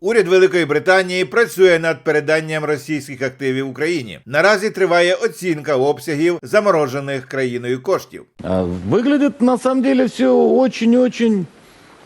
Уряд Великої Британії працює над переданням російських активів Україні. Наразі триває оцінка обсягів заморожених країною коштів. А Выглядит на самом деле все очень-очень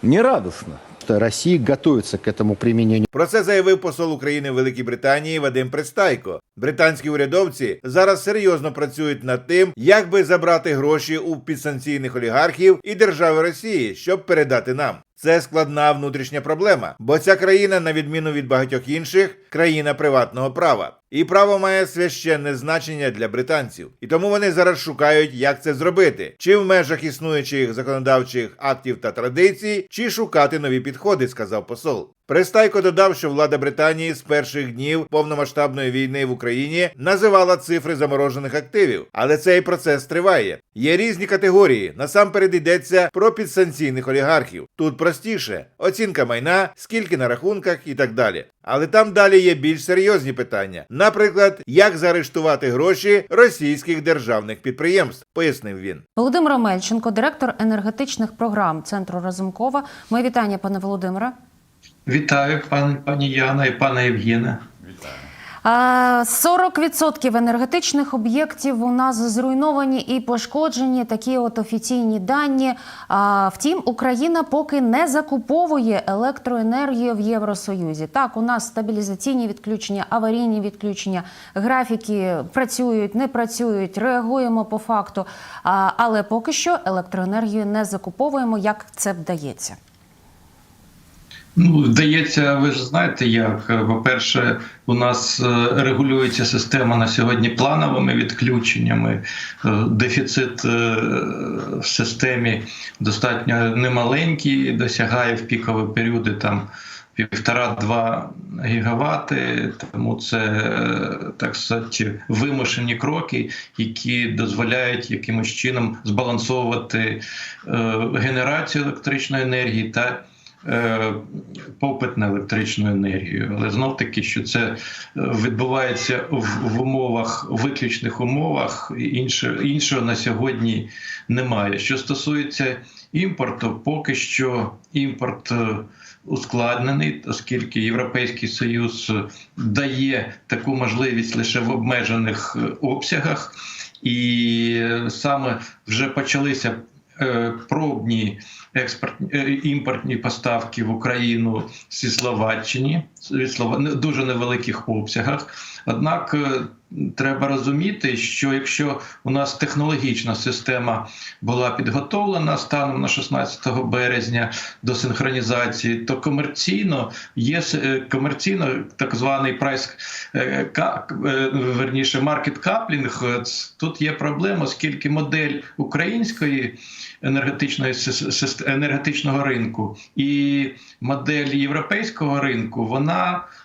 нерадостно. что Россия готовится к этому применению Про це заявив посол України в Великій Британії Вадим Пристайко. Британські урядовці зараз серйозно працюють над тим, як би забрати гроші у підсанкційних олігархів і держави Росії, щоб передати нам. Це складна внутрішня проблема, бо ця країна, на відміну від багатьох інших, країна приватного права. І право має священне значення для британців. І тому вони зараз шукають, як це зробити, чи в межах існуючих законодавчих актів та традицій, чи шукати нові підходи, сказав посол. Пристайко додав, що влада Британії з перших днів повномасштабної війни в Україні називала цифри заморожених активів, але цей процес триває. Є різні категорії. Насамперед йдеться про підсанкційних олігархів. Тут простіше оцінка майна, скільки на рахунках і так далі. Але там далі є більш серйозні питання. Наприклад, як заарештувати гроші російських державних підприємств, пояснив він. Володимир Омельченко, директор енергетичних програм Центру Разумкова. Моє вітання, пане Володимире. Вітаю, пан, пані Яна і пана Євгена. А, 40% енергетичних об'єктів у нас зруйновані і пошкоджені. Такі от офіційні дані. Втім, Україна поки не закуповує електроенергію в Євросоюзі. Так, у нас стабілізаційні відключення, аварійні відключення, графіки працюють, не працюють, реагуємо по факту. Але поки що електроенергію не закуповуємо. Як це вдається? Ну, здається, ви ж знаєте, як по-перше, у нас е, регулюється система на сьогодні плановими відключеннями. Е, Дефіцит е, в системі достатньо немаленький, досягає в пікові періоди там півтора-два гігавати. Тому це е, так сказати, вимушені кроки, які дозволяють якимось чином збалансовувати е, генерацію електричної енергії та е, попит на електричну енергію. Але знов таки, що це е, відбувається в, умовах, виключних умовах, і інше, іншого на сьогодні немає. Що стосується імпорту, поки що імпорт. е, Ускладнений, оскільки Європейський Союз дає таку можливість лише в обмежених е, обсягах, і е, саме вже почалися е, пробні експорт е, імпортні поставки в Україну зі Словаччини від Слова- дуже невеликих обсягах. Однак е, треба розуміти, що якщо у нас технологічна система була підготовлена станом на 16 березня до синхронізації, то комерційно є е, комерційно так званий прайс е, верніше маркет каплінг. Тут є проблема, оскільки модель української енергетичної енергетичного ринку і модель європейського ринку вона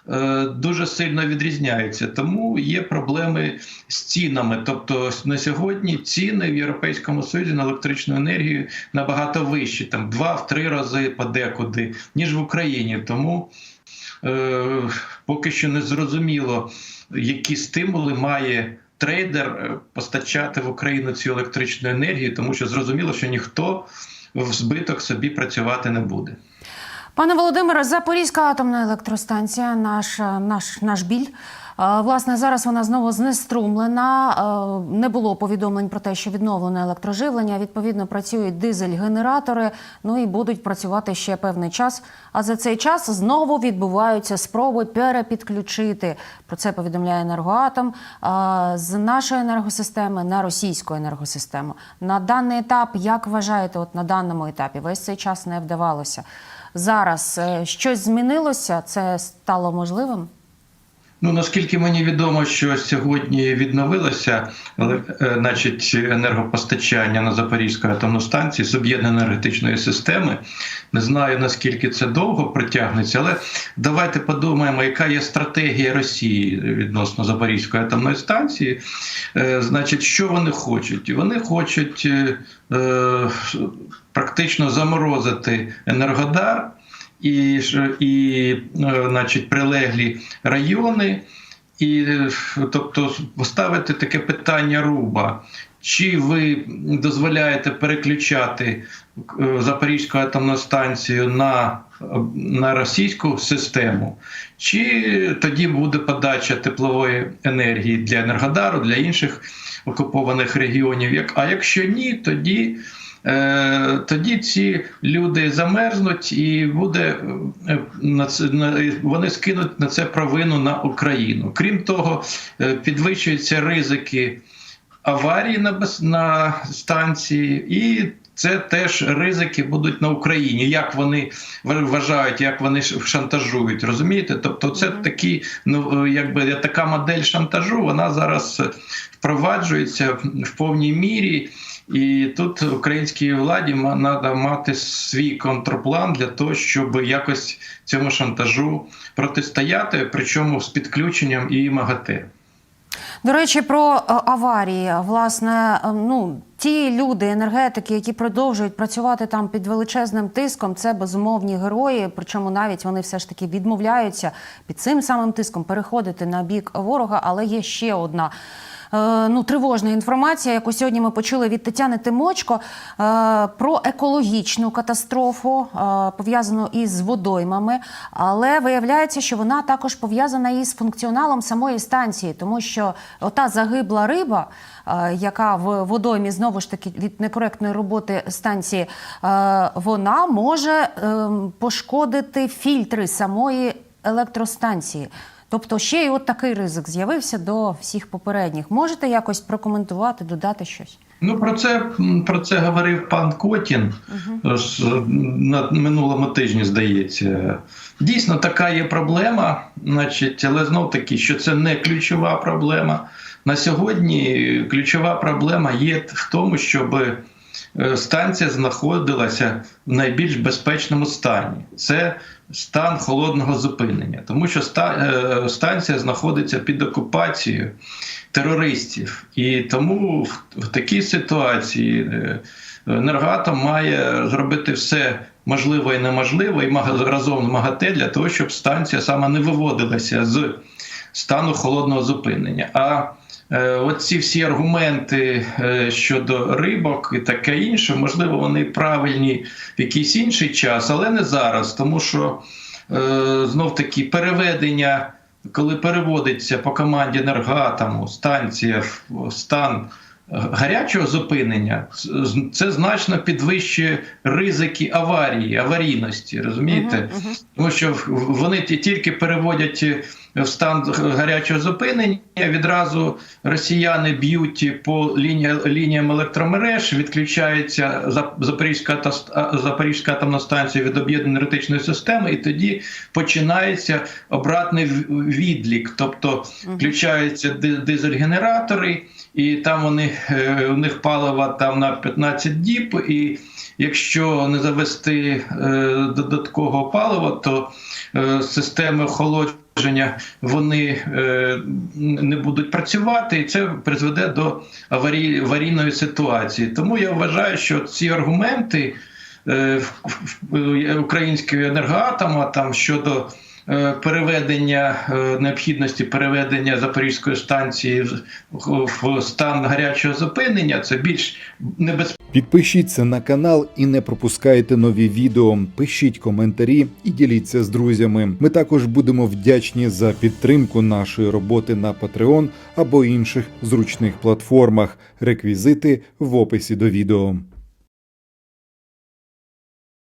е, дуже сильно відрізняється. Тому є проблеми з цінами. Тобто на сьогодні ціни в Європейському Союзі на електричну енергію набагато вищі, там два-в три рази подекуди, ніж в Україні. Тому е, поки що не зрозуміло, які стимули має. Трейдер е, постачати в Україну цю електричну енергію, тому що зрозуміло, що ніхто в збиток собі працювати не буде. Пане Володимире, Запорізька атомна електростанція, наш, наш, наш біль. Е, Власне, зараз вона знову знеструмлена. Е, Не було повідомлень про те, що відновлено електроживлення. Відповідно, працюють дизель-генератори. Ну і будуть працювати ще певний час. А за цей час знову відбуваються спроби перепідключити. Про це повідомляє енергоатом е, з нашої енергосистеми на російську енергосистему. На даний етап, як вважаєте, от на даному етапі весь цей час не вдавалося. Зараз е, щось змінилося, це стало можливим. Ну наскільки мені відомо, що сьогодні відновилося е, значить, енергопостачання на Запорізької атомній станції з об'єднаної енергетичної системи. Не знаю наскільки це довго притягнеться, але давайте подумаємо, яка є стратегія Росії відносно Запорізької атомної станції. Е, значить, що вони хочуть? Вони хочуть практично заморозити енергодар і, і е, значить, прилеглі райони, і е, тобто поставити таке питання руба. чи ви дозволяєте переключати е, Запорізьку атомну станцію на, на російську систему, чи тоді буде подача теплової енергії для Енергодару, для інших окупованих регіонів. А якщо ні, тоді. Е, Тоді ці люди замерзнуть і буде е, на вони скинуть на це провину на Україну. Крім того, е, підвищуються ризики аварії на на станції, і це теж ризики будуть на Україні. Як вони вважають, як вони шантажують, розумієте? Тобто, це такі, ну якби така модель шантажу, вона зараз е, впроваджується в- в повній мірі. І тут українській владі треба мати свій контрплан для того, щоб якось цьому шантажу протистояти, причому з підключенням і МАГАТЕ. До речі, про е, аварії. Власне, е, ну ті люди, енергетики, які продовжують працювати там під величезним тиском, це безумовні герої. Причому навіть вони все ж таки відмовляються під цим самим тиском переходити на бік ворога. Але є ще одна. Е, Ну, тривожна інформація, яку сьогодні ми почули від Тетяни Тимочко е, про екологічну катастрофу, е, пов'язану із водоймами. Але виявляється, що вона також пов'язана із функціоналом самої станції, тому що ота загибла риба, яка в водоймі знову ж таки від некоректної роботи станції, вона може ем, пошкодити фільтри самої електростанції. Тобто ще й от такий ризик з'явився до всіх попередніх. Можете якось прокоментувати, додати щось? Ну про це про це говорив пан Котін ж, на минулому тижні. Здається, дійсно така є проблема, значить, але знов таки, що це не ключова проблема. На сьогодні ключова проблема є в тому, щоб е, станція знаходилася в найбільш безпечному стані. Це стан холодного зупинення, тому що е, станція знаходиться під окупацією терористів, і тому в, такій ситуації е, енергатом має зробити все можливе і неможливе, і разом МАГАТЕ для того, щоб станція саме не виводилася з стану холодного зупинення. А е, от ці всі аргументи е, щодо рибок і таке інше, можливо, вони правильні в якийсь інший час, але не зараз, тому що е, знов таки переведення, коли переводиться по команді енергатому станція стан гарячого зупинення, це значно підвищує ризики аварії, аварійності, розумієте? Тому що вони тільки переводять в стан гарячого зупинення, відразу росіяни б'ють по лінія, лініям електромереж, відключається Зап- Запорізька, та- Запорізька атомна станція від об'єднаної енергетичної системи, і тоді починається обратний відлік, тобто включаються ди- дизель-генератори, і там вони, е, у них палива там на 15 діб, і якщо не завести е, додаткового палива, то е, системи охолодження вони не будуть працювати, і це призведе до аварії, аварійної ситуації. Тому я вважаю, що ці аргументи українського енергоатома там щодо переведення е, необхідності переведення Запорізької станції в стан гарячого зупинення, це більш небезпечно. Підпишіться на канал і не пропускайте нові відео. Пишіть коментарі і діліться з друзями. Ми також будемо вдячні за підтримку нашої роботи на Patreon або інших зручних платформах. Реквізити в описі до відео.